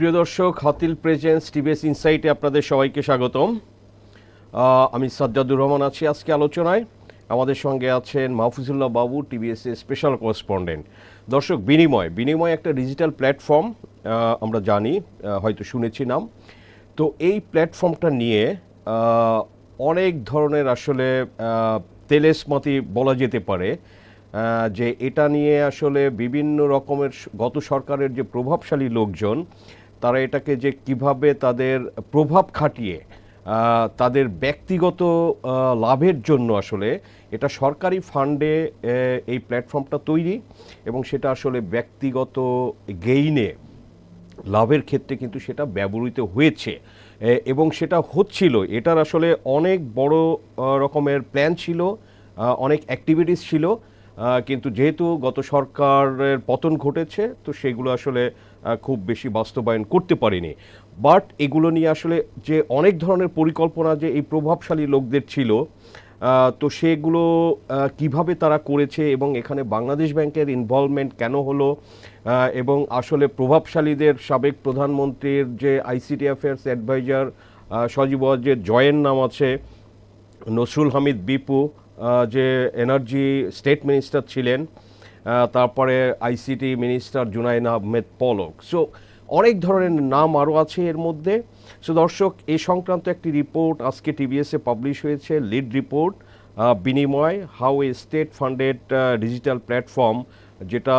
প্রিয় দর্শক, Hatil presence TVS ইনসাইটে আপনাদের সবাইকে স্বাগতম। আমি সাজ্জাদুর রহমান আছি আজকে আলোচনায়। আমাদের সঙ্গে আছেন মাহফুজুল্লাহ বাবু, টিভিএস এর স্পেশাল করেসপন্ডেন্ট দর্শক, বিনিময়। বিনিময় একটা ডিজিটাল প্ল্যাটফর্ম আমরা জানি হয়তো শুনেছি নাম। তো এই প্ল্যাটফর্মটা নিয়ে অনেক ধরনের আসলে তেলেসমাতি বলা যেতে পারে যে এটা নিয়ে আসলে বিভিন্ন রকমের গত সরকারের যে প্রভাবশালী লোকজন তারা এটাকে যে কীভাবে তাদের প্রভাব খাটিয়ে তাদের ব্যক্তিগত লাভের জন্য আসলে এটা সরকারি ফান্ডে এই প্ল্যাটফর্মটা তৈরি এবং সেটা আসলে ব্যক্তিগত গেইনে লাভের ক্ষেত্রে কিন্তু সেটা ব্যবহৃত হয়েছে। এবং সেটা হচ্ছিল, এটার আসলে অনেক বড় রকমের প্ল্যান ছিল অনেক অ্যাক্টিভিটিস ছিল কিন্তু যেহেতু গত সরকারের পতন ঘটেছে, তো সেগুলো আসলে খুব বেশি বাস্তবায়ন করতে পারেনি। বাট এগুলো নিয়ে আসলে যে অনেক ধরনের পরিকল্পনা যে এই প্রভাবশালী লোকদের ছিল তো সেগুলো কীভাবে তারা করেছে এবং এখানে বাংলাদেশ ব্যাংকের ইনভলভমেন্ট কেন হলো এবং আসলে প্রভাবশালীদের সাবেক প্রধানমন্ত্রীর যে আইসিটি অ্যাফেয়ার্স অ্যাডভাইজার সজীব যে জয়ের নাম আছে, নসরুল হামিদ বিপু যে এনার্জি স্টেট মিনিস্টার ছিলেন তারপরে ICT minister Zunaid Ahmed Palak so অনেক ধরনের নাম আরও আছে এর মধ্যে। সো দর্শক, এ সংক্রান্ত একটি রিপোর্ট আজকে টিভিএসে পাবলিশ হয়েছে লিড রিপোর্ট বিনিময় how a state funded digital platform যেটা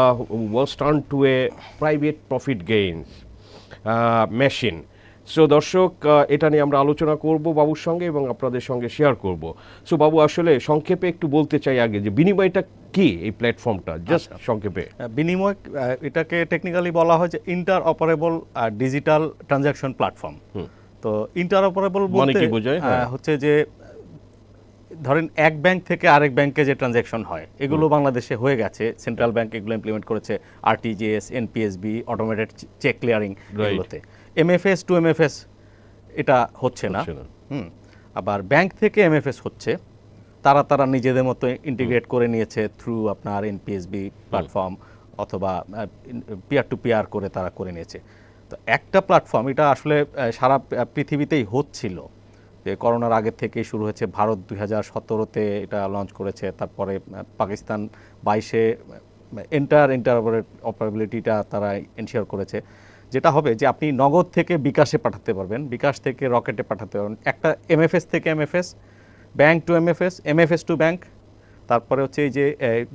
was turn to a private profit gains machine so দর্শক এটা নিয়ে আমরা আলোচনা করব বাবুর সঙ্গে এবং আপনাদের সঙ্গে শেয়ার করব। সো বাবু আসলে সংক্ষেপে একটু বলতে চাই আগে যে বিনিময়টা কি এই প্ল্যাটফর্মটা জাস্ট সংক্ষেপে। বিনিময় এটাকে টেকনিক্যালি বলা হয় যে inter operable digital transaction platform তো ইন্টার অপারেবল মানে বলতে কি বোঝায়? হ্যাঁ। হচ্ছে যে ধরেন এক ব্যাংক থেকে আরেক ব্যাংকে যে ট্রানজাকশন হয় এগুলো বাংলাদেশে হয়ে গেছে। সেন্ট্রাল ব্যাংক এগুলো ইমপ্লিমেন্ট করেছে RTGS NPSB automated cheque clearing এগুলোতে। এমএফএস টু এমএফএস এটা হচ্ছে না। হুম। আবার ব্যাংক থেকে এমএফএস হচ্ছে। তারা তারা নিজেদের মতো ইন্টিগ্রেট করে নিয়েছে থ্রু আপনার এনপিএসবি প্ল্যাটফর্ম অথবা পিয়ার টু পিয়ার করে তারা করে নিয়েছে। তো একটা প্ল্যাটফর্ম এটা আসলে সারা পৃথিবীতেই হচ্ছিল। যে করোনার আগের থেকেই শুরু হয়েছে। ভারত দুই হাজার সতেরোতে এটা লঞ্চ করেছে। তারপরে পাকিস্তান বাইশে এন্টার এন্টার অপারেবিলিটিটা তারা এনশিওর করেছে। যেটা হবে যে আপনি নগদ থেকে বিকাশে পাঠাতে পারবেন বিকাশ থেকে রকেটে পাঠাতে পারবেন। একটা এমএফএস থেকে MFS bank to MFS MFS to bank তারপরে হচ্ছে এই যে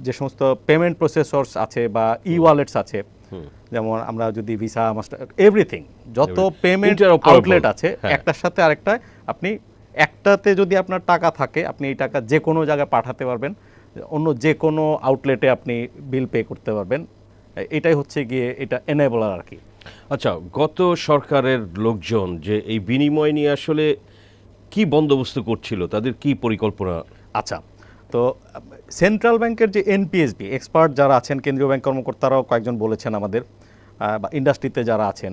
যে সমস্ত পেমেন্ট প্রসেসর্স আছে বা ই ওয়ালেটস আছে যেমন আমরা যদি ভিসা মাস্টার এভরিথিং যত পেমেন্ট আউটলেট আছে হ্যাঁ। একটার সাথে আরেকটা আপনি একটাতে যদি আপনার টাকা থাকে আপনি এই টাকা যে কোনো জায়গায় পাঠাতে পারবেন অন্য যে কোনো আউটলেটে আপনি বিল পে করতে পারবেন। এটাই হচ্ছে গিয়ে এটা এনেবলার আর কি। আচ্ছা গত সরকারের লোকজন যে এই বিনিময় নিয়ে আসলে কি বন্দোবস্ত করছিল তাদের কি পরিকল্পনা? আচ্ছা তো সেন্ট্রাল ব্যাংকের যে এনপিএসবি এক্সপার্ট যারা আছেন কেন্দ্রীয় ব্যাংক কর্মকর্তারাও কয়েকজন বলেছেন আমাদের বা ইন্ডাস্ট্রিতে যারা আছেন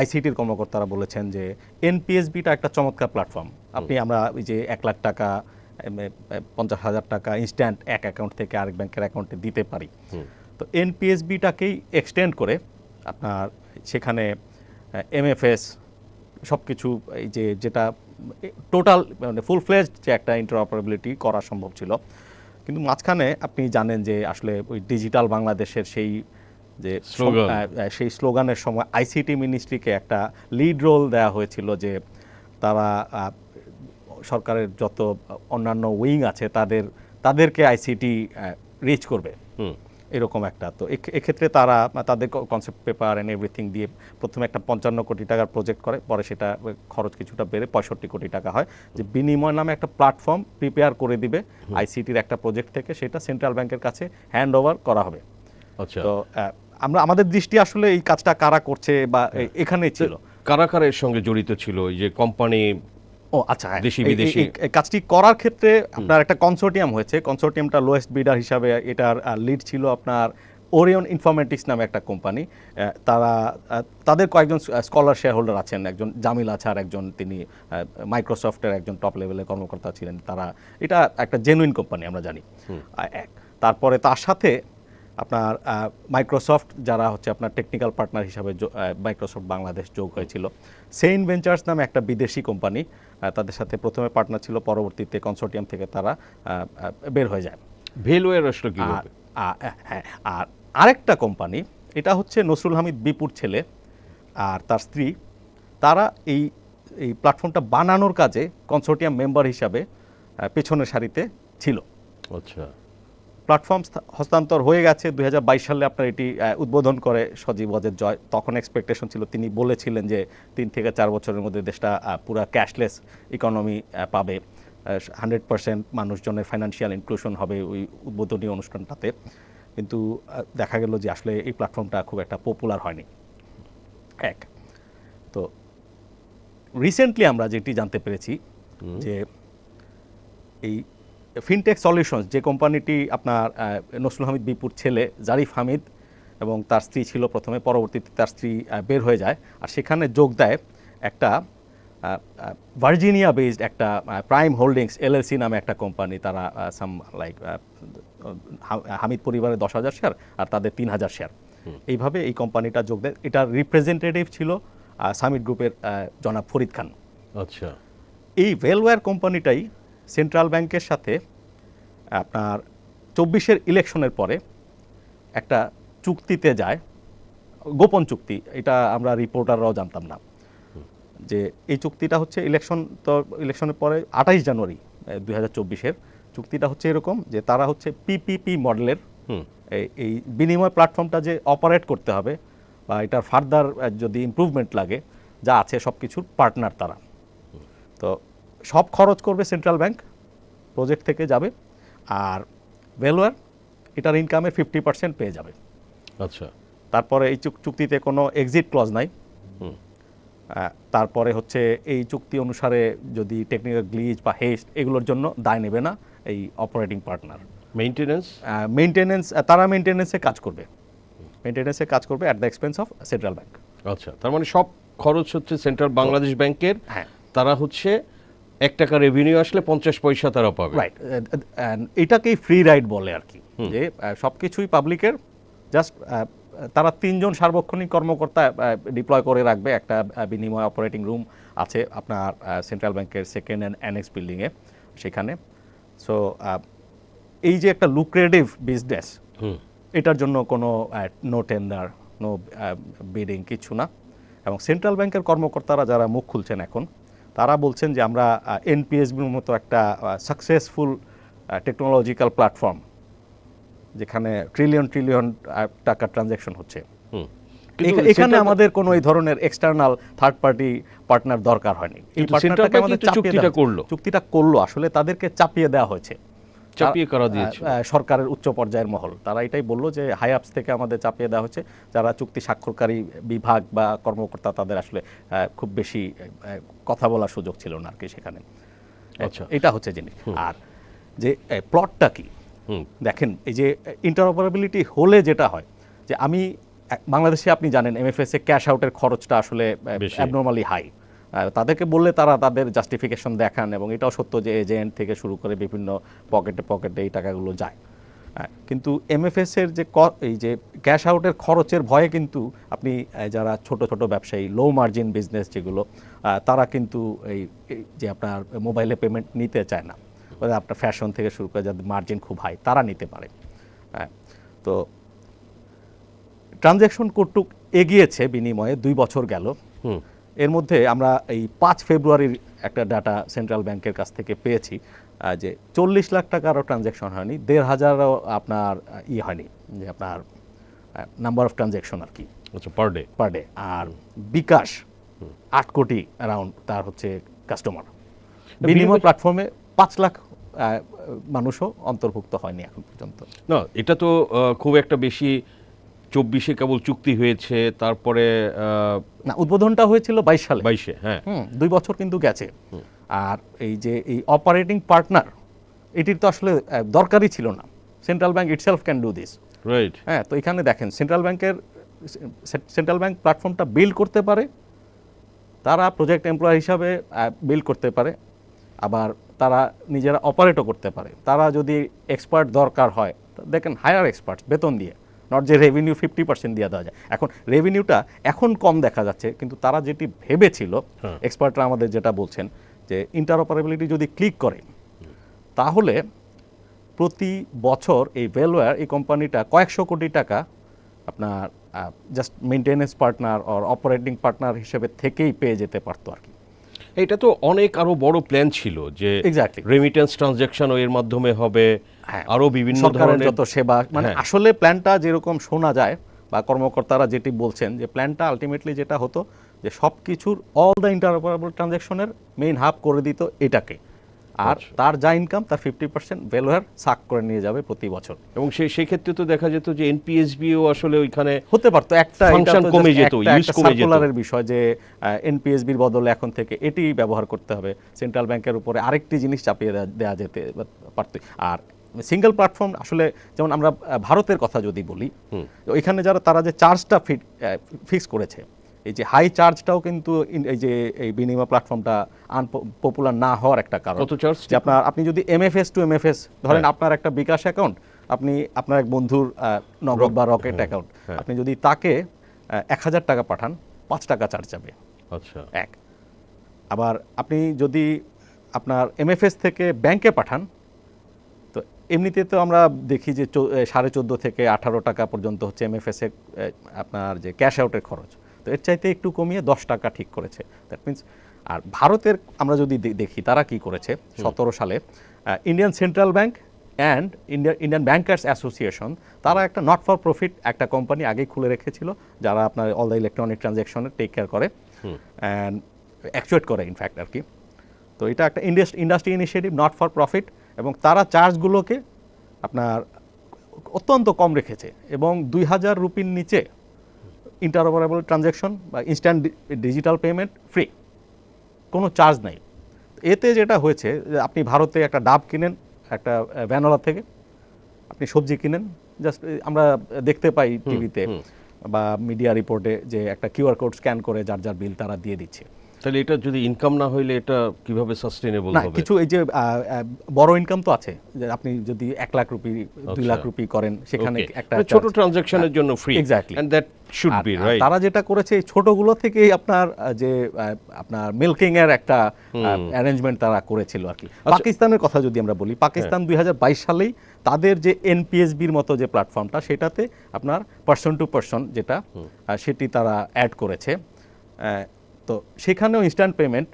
আইসিটির কর্মকর্তারা বলেছেন যে এনপিএসবিটা একটা চমৎকার প্ল্যাটফর্ম। আপনি আমরা ওই যে এক লাখ টাকা পঞ্চাশ হাজার টাকা ইনস্ট্যান্ট এক অ্যাকাউন্ট থেকে আরেক ব্যাংকের অ্যাকাউন্টে দিতে পারি। তো এনপিএসবিটাকেই এক্সটেন্ড করে আপনার সেখানে এমএফএস সব কিছু এই যে যেটা টোটাল মানে ফুল ফ্লেজ যে একটা ইন্টারঅপারেবিলিটি করা সম্ভব ছিল। কিন্তু মাঝখানে আপনি জানেন যে আসলে ওই ডিজিটাল বাংলাদেশের সেই যে সেই স্লোগানের সময় আইসিটি মিনিস্ট্রিকে একটা লিড রোল দেওয়া হয়েছিল যে তারা সরকারের যত অন্যান্য উইং আছে তাদের তাদেরকে আইসিটি রিচ করবে। এরকম একটা। তো এক্ষেত্রে তারা তাদের কনসেপ্ট পেপার অ্যান্ড এভরিথিং দিয়ে প্রথমে একটা পঞ্চান্ন কোটি টাকার প্রজেক্ট করে পরে সেটা খরচ কিছুটা বেড়ে পঁয়ষট্টি কোটি টাকা হয়। যে বিনিময় নামে একটা প্ল্যাটফর্ম প্রিপেয়ার করে দিবে আইসিটির একটা প্রজেক্ট থেকে সেটা সেন্ট্রাল ব্যাংকের কাছে হ্যান্ড ওভার করা হবে। আচ্ছা। তো আমরা আমাদের দৃষ্টি আসলে এই কাজটা কারা করছে বা এ- এখানেই ছিল। কারা কারা এর সঙ্গে জড়িত ছিল? এই যে কোম্পানি ও আচ্ছা হ্যাঁ। দেশি বিদেশি। কাজটি করার ক্ষেত্রে আপনার একটা কনসোর্টিয়াম হয়েছে। কনসোর্টিয়ামটা লোয়েস্ট বিডার হিসাবে এটার লিড ছিল আপনার ওরিয়ন ইনফরমেটিক্স নামে একটা কোম্পানি তারা তাদের কয়েকজন স্কলার শেয়ার হোল্ডার আছেন। একজন জামিল আছার একজন তিনি মাইক্রোসফটের একজন টপ লেভেলের কর্মকর্তা ছিলেন। তারা এটা একটা জেনুইন কোম্পানি আমরা জানি। এক তারপরে তার সাথে আপনার মাইক্রোসফট যারা হচ্ছে আপনার টেকনিক্যাল পার্টনার হিসাবে মাইক্রোসফট বাংলাদেশ যোগ হয়েছিল। সেইন ভেঞ্চার্স নামে একটা বিদেশি কোম্পানি তাদের সাথে প্রথমে পার্টনার ছিল পরবর্তীতে কনসোর্টিয়াম থেকে তারা বের হয়ে যায়। ভেলওয়্যার আসলো আর হ্যাঁ আর আরেকটা কোম্পানি এটা হচ্ছে নসরুল হামিদ বিপুর ছেলে আর তার স্ত্রী তারা এই এই প্ল্যাটফর্মটা বানানোর কাজে কনসোর্টিয়াম মেম্বার হিসাবে পেছনের সারিতে ছিল। আচ্ছা। প্ল্যাটফর্ম হস্তান্তর হয়ে গেছে। দু হাজার বাইশ সালে আপনার এটি উদ্বোধন করে সজীব ওয়াজেদ জয়। তখন এক্সপেকটেশন ছিল তিনি বলেছিলেন যে তিন থেকে চার বছরের মধ্যে দেশটা পুরা ক্যাশলেস ইকোনমি পাবে। হান্ড্রেড পার্সেন্ট মানুষজনের ফাইন্যান্সিয়াল ইনক্লুশন হবে ওই উদ্বোধনী অনুষ্ঠানটাতে। কিন্তু দেখা গেল যে আসলে এই প্ল্যাটফর্মটা খুব একটা পপুলার হয়নি। এক। তো রিসেন্টলি আমরা যেটি জানতে পেরেছি যে এই ফিনটেক সলিউশনস যে কোম্পানিটি আপনার নসরুল হামিদ বিপুর ছেলে জারিফ হামিদ এবং তার স্ত্রী ছিল প্রথমে পরবর্তীতে তার স্ত্রী বের হয়ে যায় আর সেখানে যোগ দেয় একটা ভার্জিনিয়া বেসড একটা প্রাইম হোল্ডিংস এলএলসি নামে একটা কোম্পানি। তারা সাম লাইক হামিদ পরিবারের দশ হাজার শেয়ার আর তাদের তিন হাজার শেয়ার। এইভাবে এই কোম্পানিটা যোগ দেয়। এটার রিপ্রেজেন্টেটিভ ছিল সামিট গ্রুপের জনাব ফরিদ খান। আচ্ছা। এই ওয়েলওয়্যার কোম্পানিটাই সেন্ট্রাল ব্যাংকের সাথে আপনার চব্বিশের ইলেকশনের পরে একটা চুক্তিতে যায় গোপন চুক্তি এটা আমরা রিপোর্টাররাও জানতাম না। যে এই চুক্তিটা হচ্ছে ইলেকশন তো ইলেকশনের পরে আঠাইশ জানুয়ারি দুই হাজার চব্বিশের চুক্তিটা হচ্ছে এরকম যে তারা হচ্ছে পিপিপি মডেলের এই- এই বিনিময় প্ল্যাটফর্মটা যে অপারেট করতে হবে বা এটার ফার্দার যদি ইমপ্রুভমেন্ট লাগে যা আছে সব কিছুর পার্টনার তারা। তো সব খরচ করবে সেন্ট্রাল ব্যাংক প্রজেক্ট থেকে যাবে আর ভ্যালুয়ার এটার ইনকামের ফিফটি পার্সেন্ট পেয়ে যাবে। আচ্ছা। তারপরে এই চুক- চুক্তিতে কোনো এক্সিট ক্লজ নাই। তারপরে হচ্ছে এই চুক্তি অনুসারে যদি টেকনিক্যাল গ্লিচ বা হেস্ট এগুলোর জন্য দায় নেবে না এই অপারেটিং পার্টনার মেনটেনেন্স মেনটেনেন্স তারা মেনটেনেন্সে কাজ করবে। মেনটেনেন্সে কাজ করবে at the expense of central bank আচ্ছা তার মানে সব খরচ হচ্ছে সেন্ট্রাল বাংলাদেশ ব্যাংকের হ্যাঁ। তারা হচ্ছে এক টাকা রেভিনিউ আসলে পঞ্চাশ পয়সা তারা পাবে। রাইট এটাকেই ফ্রি রাইড বলে আর কি। যে সব কিছুই পাবলিকের জাস্ট তারা তিনজন সার্বক্ষণিক কর্মকর্তা ডিপ্লয় করে রাখবে। একটা বিনিময় অপারেটিং রুম আছে আপনার সেন্ট্রাল ব্যাংকের সেকেন্ড অ্যান্ড অ্যানেক্স বিল্ডিংয়ে সেখানে। সো এই যে একটা লুক্রেটিভ বিজনেস হুম। এটার জন্য কোনো নো টেন্ডার নো বিডিং কিছু না। এবং সেন্ট্রাল ব্যাংকের কর্মকর্তারা যারা মুখ খুলছেন এখন তারা বলছেন যে আমরা এনপিএসবির মতো একটা সাকসেসফুল টেকনোলজিক্যাল প্ল্যাটফর্ম যেখানে ট্রিলিয়ন ট্রিলিয়ন টাকার ট্রানজ্যাকশন হচ্ছে। এখানে আমাদের কোনো এই ধরনের এক্সটার্নাল থার্ড পার্টি পার্টনার দরকার হয়নি। এই Bank আমাদের চুক্তিটা করল। চুক্তিটা করল আসলে তাদেরকে চাপিয়ে দেওয়া হয়েছে। চাপিয়ে কারা দিয়েছে। সরকারের উচ্চ পর্যায়ের মহল। তারা এটাই বলল যে হাই আপস থেকে আমাদের চাপিয়ে দেওয়া হচ্ছে। যারা চুক্তি স্বাক্ষরকারী বিভাগ বা কর্মকর্তা তাদের আসলে খুব বেশি কথা বলার সুযোগ ছিল না আর কি সেখানে আচ্ছা। এটা হচ্ছে জিনিস। আর যে প্লটটা কি? দেখেন এই যে ইন্টারঅপারেবিলিটি হলে যেটা হয় যে আমি বাংলাদেশে আপনি জানেন এমএফএস এ ক্যাশ আউটের খরচটা আসলে। অ্যাবনর্মালি হাই তাদেরকে বললে তারা তাদের জাস্টিফিকেশন দেখান এবং এটাও সত্য যে এজেন্ট থেকে শুরু করে বিভিন্ন পকেটে পকেটে এই টাকাগুলো যায়। কিন্তু এমএফএস এর যে এই যে ক্যাশ আউটের খরচের ভয়ে কিন্তু আপনি যারা ছোট ছোট ব্যবসায়ী লো মার্জিন বিজনেস যেগুলো তারা কিন্তু এই যে আপনার মোবাইলে পেমেন্ট নিতে চায় না। আপনার ফ্যাশন থেকে শুরু করে যাদের মার্জিন খুব হাই তারা নিতে পারে। হ্যাঁ তো ট্রানজ্যাকশন কর্তুক এগিয়েছে বিনিময়ে, দুই বছর গেল। এর মধ্যে আমরা এই পাঁচ ফেব্রুয়ারির একটা ডাটা সেন্ট্রাল ব্যাংকের কাছ থেকে পেয়েছি যে চল্লিশ লাখ টাকারও ট্রানজ্যাকশন হয়নি দেড় হাজারও আপনার ই হয়নি যে আপনার নাম্বার অফ ট্রানজ্যাকশন আর কি। আচ্ছা পার ডে পার ডে আর বিকাশ আট কোটি অ্যারাউন্ড তার হচ্ছে কাস্টমার বিনিময় প্ল্যাটফর্মে পাঁচ লাখ মানুষও অন্তর্ভুক্ত হয়নি এখন পর্যন্ত। না এটা তো খুব একটা বেশি চব্বিশে কেবল চুক্তি হয়েছে তারপরে না উদ্বোধনটা হয়েছিল বাইশ সালে। বাইশে হ্যাঁ। দুই বছর কিন্তু গেছে। আর এই যে এই অপারেটিং পার্টনার এটির তো আসলে দরকারই ছিল না। Central bank itself can do this right হ্যাঁ তো এখানে দেখেন সেন্ট্রাল ব্যাংকের সেন্ট্রাল ব্যাংক প্ল্যাটফর্মটা বিল করতে পারে তারা প্রজেক্ট এমপ্লয় হিসাবে বিল করতে পারে আবার তারা নিজেরা অপারেটও করতে পারে। তারা যদি এক্সপার্ট দরকার হয় দেখেন হায়ার এক্সপার্ট বেতন দিয়ে। নট যে রেভিনিউ ফিফটি পার্সেন্ট দিয়ে দেওয়া যায় এখন রেভিনিউটা এখন কম দেখা যাচ্ছে কিন্তু তারা যেটি ভেবেছিল। এক্সপার্টরা আমাদের যেটা বলছেন যে ইন্টারঅপারেবিলিটি যদি ক্লিক করে তাহলে প্রতি বছর এই ভেলওয়্যার এই কোম্পানিটা কয়েকশো কোটি টাকা আপনার just maintenance partner or operating partner হিসেবে থেকেই পেয়ে যেতে পারতো আর কি এটা তো অনেক আরও বড় প্ল্যান ছিল যে Exactly. রেমিটেন্স ট্রানজ্যাকশন এর মাধ্যমে হবে হ্যাঁ। আরও বিভিন্ন সরকারের ধরনের যত সেবা মানে হ্যাঁ। আসলে প্ল্যানটা যেরকম শোনা যায় বা কর্মকর্তারা যেটি বলছেন যে প্ল্যানটা আলটিমেটলি যেটা হতো যে সব কিছুর অল দ্য ইন্টারঅপারেবল ট্রানজ্যাকশনের মেইন হাব করে দিত এটাকে আর আচ্ছা। তার যা ইনকাম তার ফিফটি পার্সেন্ট ভ্যালুয়ার সাক করে নিয়ে যাবে প্রতি বছর এবং সেই সেই ক্ষেত্রে তো দেখা যেত যে এনপিএসবিও আসলে ওইখানে হতে পারতো একটা Function কমে যেত, use কমে যেত। সার্কুলারের বিষয় যে এনপিএসবির বদলে এখন থেকে এটি ব্যবহার করতে হবে সেন্ট্রাল ব্যাংকের উপরে আরেকটি জিনিস চাপিয়ে দেয়া যেতে পারত আর সিঙ্গেল প্ল্যাটফর্ম আসলে যেমন আমরা ভারতের কথা যদি বলি এখানে যারা তারা যে চার্জটা ফিক্স করেছে এই যে হাই চার্জটাও কিন্তু এই যে এই বিনিময় প্ল্যাটফর্মটা আনপপুলার না হওয়ার একটা কারণ। কত charge? যে আপনার আপনি যদি এমএফএস টু এমএফএস ধরেন হ্যাঁ। আপনার একটা বিকাশ অ্যাকাউন্ট আপনি আপনার এক বন্ধুর নগদ বা রকেট অ্যাকাউন্ট আপনি যদি তাকে এক হাজার টাকা পাঠান পাঁচ টাকা চার্জ যাবে। আচ্ছা। এক। আবার আপনি যদি আপনার এমএফএস থেকে ব্যাংকে পাঠান এমনিতে তো আমরা দেখি যে সাড়ে চোদ্দ থেকে আঠারো টাকা পর্যন্ত হচ্ছে এমএফএস আপনার যে ক্যাশ আউটের খরচ। তো এর চাইতে একটু কমিয়ে দশ টাকা ঠিক করেছে। দ্যাট মিনস আর ভারতের আমরা যদি দেখি তারা কি করেছে? সতেরো সালে Indian central bank and India Indian bankers association তারা একটা নট ফর প্রফিট একটা কোম্পানি আগেই খুলে রেখেছিল যারা আপনার অল দ্য ইলেকট্রনিক ট্রানজ্যাকশনের টেক কেয়ার করে অ্যান্ড অ্যাকচুয়েট করে ইনফ্যাক্ট আর কি। তো এটা একটা industry initiative not for profit এবং তারা চার্জগুলোকে আপনার অত্যন্ত কম রেখেছে এবং দুই হাজার রুপির নিচে ইন্টারঅপারেবল ট্রানজ্যাকশন বা ইনস্ট্যান্ট ডিজিটাল পেমেন্ট ফ্রি কোনো চার্জ নাই। এতে যেটা হয়েছে আপনি ভারতে একটা ডাব কিনেন একটা ভ্যানোলা থেকে আপনি সবজি কিনেন জাস্ট আমরা দেখতে পাই টিভিতে বা মিডিয়া রিপোর্টে যে একটা কিউআর কোড স্ক্যান করে যার যার বিল তারা দিয়ে দিচ্ছে। তাহলে এটা যদি ইনকাম না হইলে এটা কীভাবে সাস্টেনেবল না হবে? কিছু এই যে বড় ইনকাম তো আছে। যে আপনি যদি এক লাখ রুপি দুই লাখ রুপি করেন সেখানে একটা মানে ছোট ট্রানজাকশনের জন্য free Exactly. And that should be right তারা যেটা করেছে এই ছোটগুলো থেকেই আপনার যে আপনার মিল্কিং এর একটা অ্যারেঞ্জমেন্ট তারা করেছিল আর কি। আচ্ছা। পাকিস্তানের কথা যদি আমরা বলি পাকিস্তান দুই হাজার বাইশ সালেই তাদের যে এনপিএসবির মতো যে প্ল্যাটফর্মটা সেটাতে আপনার পার্সন টু পার্সন যেটা সেটি তারা অ্যাড করেছে। তো সেখানেও ইনস্ট্যান্ট পেমেন্ট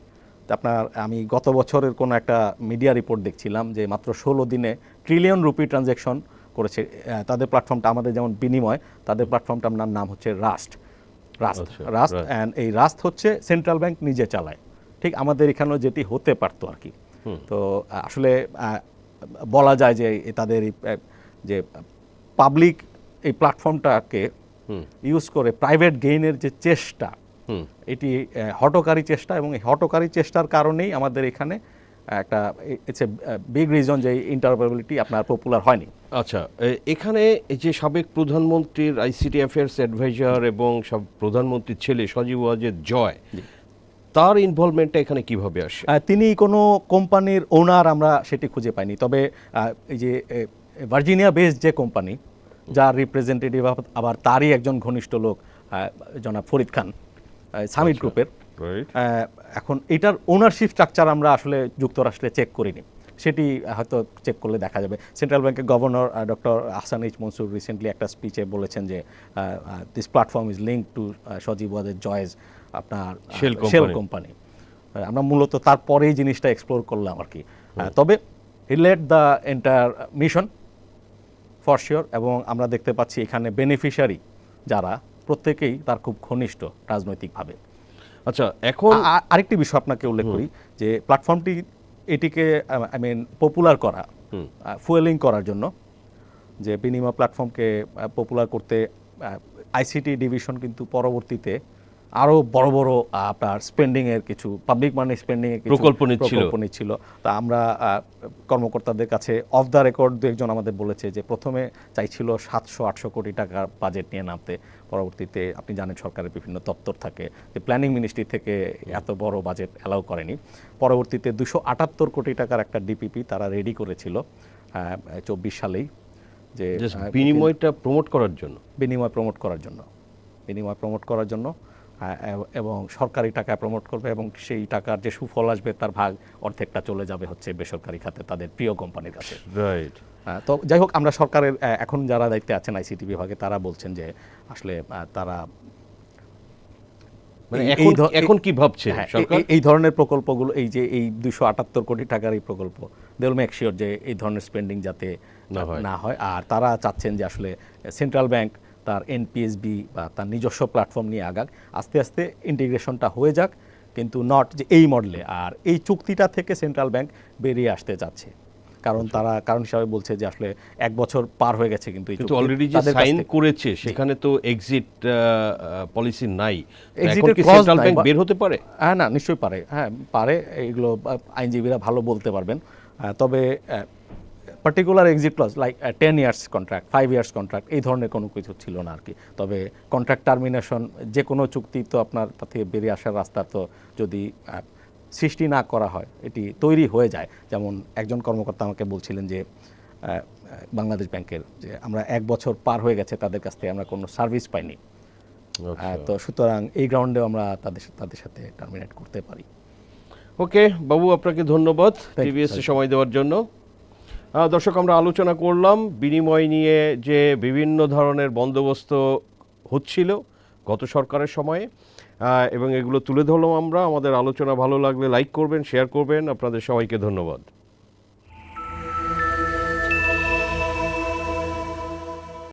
আপনার আমি গত বছরের কোনো একটা মিডিয়া রিপোর্ট দেখছিলাম যে মাত্র ষোলো দিনে ট্রিলিয়ন রুপি ট্রানজ্যাকশন করেছে। তাদের প্ল্যাটফর্মটা আমাদের যেমন বিনিময় তাদের প্ল্যাটফর্মটার নাম নাম হচ্ছে রাস্ট রাস্ট রাস্ট। অ্যান্ড এই রাস্ট হচ্ছে সেন্ট্রাল ব্যাংক নিজে চালায়। ঠিক আমাদের এখানেও যেটি হতে পারতো আর কি। তো আসলে বলা যায় যে তাদের যে পাবলিক এই প্ল্যাটফর্মটাকে ইউজ করে প্রাইভেট গেইনের যে চেষ্টা এটি হটকারী চেষ্টা এবং এই হটকারী চেষ্টার কারণেই আমাদের এখানে একটা ইটস এ বিগ রিজন যে ইন্টারঅপারেবিলিটি আপনার পপুলার হয়নি। আচ্ছা এখানে এই যে সাবেক প্রধানমন্ত্রীর আইসিটি অ্যাফেয়ার্স অ্যাডভাইজার এবং সব প্রধানমন্ত্রীর ছেলে সজীব ওয়াজেদ জয় তার ইনভলভমেন্টটা এখানে কীভাবে আসে? তিনি কোনো কোম্পানির ওনার আমরা সেটি খুঁজে পাইনি। তবে এই যে ভার্জিনিয়া বেসড যে কোম্পানি যার রিপ্রেজেন্টেটিভ আবার তারই একজন ঘনিষ্ঠ লোক জনাব ফরিদ খান। সামিট গ্রুপের। এখন এটার ওনারশিপ স্ট্রাকচার আমরা আসলে যুক্তরাষ্ট্রে চেক করিনি। সেটি হয়তো চেক করলে দেখা যাবে। সেন্ট্রাল ব্যাংকের governor doctor Ahsan H Mansur recently একটা স্পিচে বলেছেন যে this platform is link to Sajeeb ওয়াদের জয়েজ আপনার শেল কোম্পানি আমরা মূলত তারপরেই জিনিসটা এক্সপ্লোর করলাম আর কি। তবে relate the entire mission for sure এবং আমরা দেখতে পাচ্ছি এখানে বেনিফিশিয়ারি যারা প্রত্যেকেই তার খুব ঘনিষ্ঠ রাজনৈতিকভাবে। আচ্ছা এখন আরেকটি বিষয় আপনাকে উল্লেখ করি যে প্ল্যাটফর্মটি এটিকে আই মিন পপুলার করা ফুয়েলিং করার জন্য যে বিনিময় প্ল্যাটফর্মকে পপুলার করতে আইসিটি ডিভিশন কিন্তু পরবর্তীতে আরও বড় বড় আপনার স্পেন্ডিং এর কিছু পাবলিক মানি স্পেন্ডিং এর প্রকল্প নিচ্ছিল। প্রকল্প নিচ্ছিল। তা আমরা কর্মকর্তাদের কাছে অফ দ্য রেকর্ড দু একজন আমাদের বলেছে যে প্রথমে চাইছিল সাতশো আটশো কোটি টাকার বাজেট নিয়ে নামতে। পরবর্তীতে আপনি জানেন সরকারের বিভিন্ন দপ্তর থাকে যে প্ল্যানিং মিনিস্ট্রি থেকে এত বড় বাজেট অ্যালাউ করেনি। পরবর্তীতে দুশো আটাত্তর কোটি টাকার একটা ডিপিপি তারা রেডি করেছিল চব্বিশ সালেই। যে বিনিময়টা প্রমোট করার জন্য। বিনিময় প্রমোট করার জন্য। বিনিময় প্রমোট করার জন্য। এব- এবং সরকারি টাকায় প্রমোট করবে এবং সেই টাকার যে সুফল আসবে তার ভাগ অর্ধেকটা চলে যাবে হচ্ছে বেসরকারি খাতে তাদের প্রিয় কোম্পানির কাছে। রাইট তো যাই হোক আমরা সরকারের এখন যারা দায়িত্বে আছেন আইসিটি বিভাগে তারা বলছেন যে আসলে তারা মানে এখন কি ভাবছে হ্যাঁ, এই- ধরনের প্রকল্পগুলো এই যে এই দুশো আটাত্তর কোটি টাকার এই প্রকল্প দেল মেক শিওর যে এই ধরনের স্পেন্ডিং যাতে না হয়। আর তারা চাচ্ছেন যে আসলে সেন্ট্রাল ব্যাংক তার এনপিএসবি বা তার নিজস্ব প্ল্যাটফর্ম নিয়ে আগাক। আস্তে আস্তে ইন্টিগ্রেশনটা হয়ে যাক কিন্তু নট যে এই মডেলে আর এই চুক্তিটা থেকে সেন্ট্রাল ব্যাংক বেরিয়ে আসতে চাচ্ছে। কারণ তারা কারণ হিসাবে বলছে যে আসলে এক বছর পার হয়ে গেছে কিন্তু কিন্তু অলরেডি যে সাইন করেছে সেখানে তো এক্সিট পলিসি নাই। এখন কি সেন্ট্রাল ব্যাংক বের হতে পারে? হ্যাঁ না নিশ্চয়ই পারে। হ্যাঁ পারে। এইগুলো আহ, আইনজীবীরা ভালো বলতে পারবেন। তবে particular exit clause like ten years contract five years contract এই ধরনের কোনো কিছু ছিল না আর কি। তবে কন্ট্রাক্ট টার্মিনেশন যে কোনো চুক্তি তো আপনার তা থেকে বেরিয়ে আসার রাস্তা তো যদি সৃষ্টি না করা হয় এটি তৈরি হয়ে যায়। যেমন একজন কর্মকর্তা আমাকে বলছিলেন যে বাংলাদেশ ব্যাংকের যে আমরা এক বছর পার হয়ে গেছে তাদের কাছ থেকে আমরা কোনো সার্ভিস পাইনি। আচ্ছা। তো সুতরাং এই গ্রাউন্ডেও আমরা তাদের তাদের সাথে টার্মিনেট করতে পারি। ওকে বাবু আপনাকে ধন্যবাদ টিভিএস সময় দেওয়ার জন্য। দর্শক, আমরা আলোচনা করলাম বিনিময় নিয়ে যে বিভিন্ন ধরনের বন্দোবস্ত হচ্ছিল গত সরকারের সময়ে এবং এগুলো তুলে ধরলাম আমরা। আমাদের আলোচনা ভালো লাগলে লাইক করবেন, শেয়ার করবেন। আপনাদের সবাইকে ধন্যবাদ।